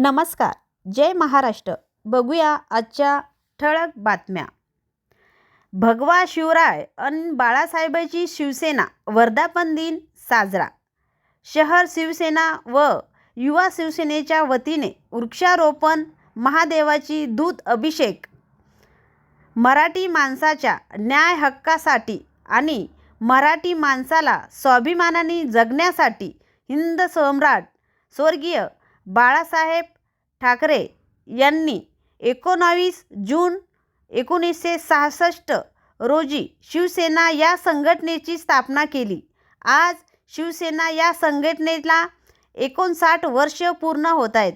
नमस्कार. जय महाराष्ट्र. बघूया आजच्या ठळक बातम्या. भगवा शिवराय अन बाळासाहेबांची शिवसेना वर्धापन दिन साजरा. शहर शिवसेना व युवा शिवसेनेच्या वतीने वृक्षारोपण महादेवाची दूध अभिषेक मराठी माणसाच्या न्याय हक्कासाठी आणि मराठी माणसाला स्वाभिमानाने जगण्यासाठी हिंद सम्राट स्वर्गीय बाळासाहेब ठाकरे यांनी एकोणावीस जून एकोणीसशे सहासष्ट रोजी शिवसेना या संघटनेची स्थापना केली. आज शिवसेना या संघटनेला एकोणसाठ वर्ष पूर्ण होत आहेत.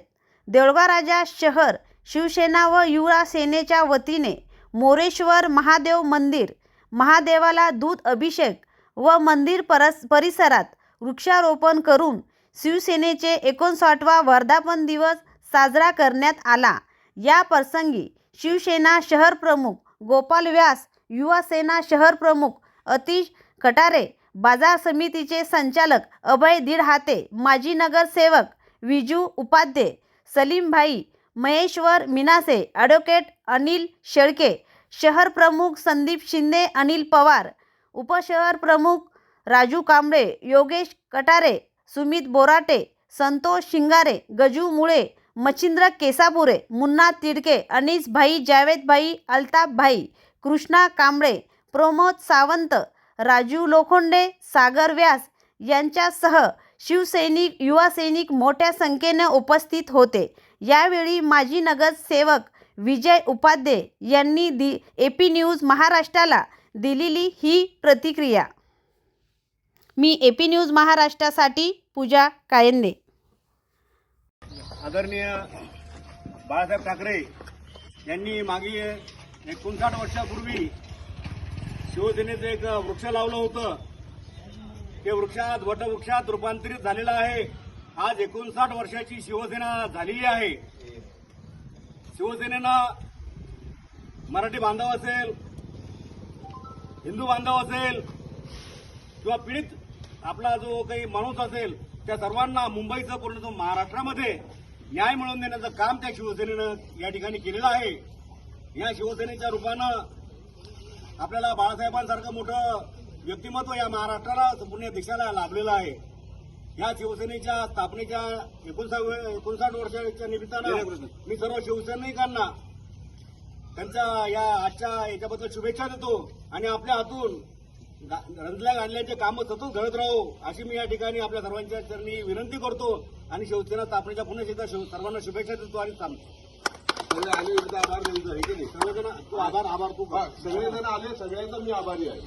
देऊळगाव राजा शहर शिवसेना व युवा सेनेच्या वतीने मोरेश्वर महादेव मंदिर महादेवाला दूध अभिषेक व मंदिर परस परिसरात वृक्षारोपण करून शिवसेनेचे एकोणसाठवा वर्धापन दिवस साजरा करण्यात आला. या प्रसंगी शिवसेना शहर प्रमुख गोपाल व्यास युवासेना शहर प्रमुख अतिश कटारे बाजार समितीचे संचालक अभय दिडहाते माजी नगरसेवक विजू उपाध्ये सलीमभाई महेश्वर मिनासे ॲडव्होकेट अनिल शेळके शहर प्रमुख संदीप शिंदे अनिल पवार उपशहर प्रमुख राजू कांबळे योगेश कटारे सुमित बोराटे संतोष शिंगारे गजू मुळे मच्छिंद्र केसापुरे मुन्ना तिडके अनिस भाई जावेद भाई अल्ताफ भाई कृष्णा कांबळे प्रमोद सावंत राजू लोखंडे सागर व्यास यांच्यासह शिवसैनिक युवा सैनिक मोठ्या संख्येने उपस्थित होते. यावेळी माजी नगरसेवक विजय उपाध्ये यांनी दि ए पी न्यूज महाराष्ट्राला दिलेली ही प्रतिक्रिया. मी ए पी न्यूज महाराष्ट्रासाठी पूजा कायंदे. आदरणीय बाळासाहेब ठाकरे यांनी मागे एकोणसाठ वर्षापूर्वी शिवसेनेचं एक वृक्ष लावलं होतं. ते वृक्षात वटवृक्षात रूपांतरित झालेलं आहे. आज एकोणसाठ वर्षाची शिवसेना झालेली आहे. शिवसेनेनं मराठी बांधव असेल हिंदू बांधव असेल किंवा पीडित आपला जो काही माणूस असेल त्या सर्वांना मुंबईचं पूर्ण महाराष्ट्रामध्ये न्याय मिळवून देण्याचं काम त्या शिवसेनेनं या ठिकाणी केलेलं आहे. या शिवसेनेच्या रूपानं आपल्याला बाळासाहेबांसारखं मोठं व्यक्तिमत्व या महाराष्ट्राला संपूर्ण देशाला लाभलेलं आहे. या शिवसेनेच्या स्थापनेच्या एकोणसाठ एकोणसाठ वर्षाच्या निमित्तानं मी सर्व शिवसैनिकांना त्यांच्या या आजच्या याच्याबद्दल शुभेच्छा देतो आणि आपल्या हातून रंजल्या गाडल्याचे कामं सतत घडत राहो अशी मी या ठिकाणी आपल्या सर्वांच्या चरणी विनंती करतो आणि शिवसेना स्थापनेच्या पुन्हा एकदा सर्वांना शुभेच्छा देतो आणि सगळे आले एकदा आभार द्यायचा हे की नाही? सर्वजण तू आभार आभार खूप. सगळेजण आले सगळ्यांचा मी आभारी आहे.